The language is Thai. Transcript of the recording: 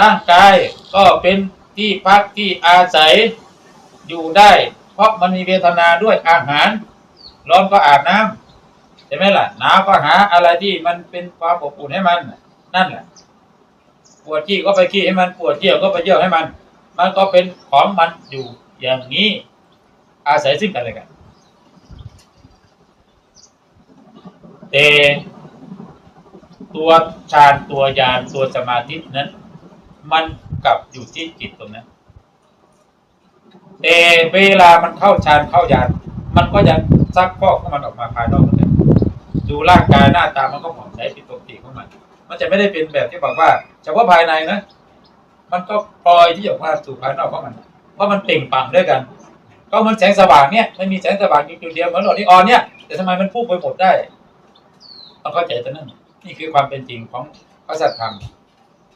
ร่างกายก็เป็นที่พักที่อาศัยอยู่ได้ เพราะมันมีเวทนาด้วยอาหาร ร้อนก็อาบน้ำใช่ไหมล่ะหนาวก็หาอะไรที่มันเป็นความอบอุ่นให้มัน นั่นแหละปวดขี้ก็ไปขี้ให้มันปวดเยี่ยวก็ไปเยี่ยวให้มัน มันก็เป็นของมันอยู่อย่างนี้ อาศัยซึ่งกันและกันแต่ตัวฌานตัวยานตัวสมาธินั้น มันกลับอยู่ที่จิตตรงนั้นแต่เวลามันเข้าฌานเข้ายานมันก็ยังซักฟอกของมันออกมาภายนอกนกันดูร่างกายหน้าตามันก็ผ่องใสผิดปกติของมัน มันจะไม่ได้เป็นแบบที่บอกว่าเฉพาะภายในนะ มันก็พลอยที่จะออกมาสู่ภายนอกของมัน เพราะมันเปล่งปั่งด้วยกัน ก็มันแสงสว่างเนี่ยไม่มีแสงสว่างอยู่จุดเดียวเหมือนหลอดนีออนเนี่ยแต่ทำไมมันพุ่งไปหมดได้ต้องเข้าใจตรงนั้น นี่คือความเป็นจริงของพระสัทธรรม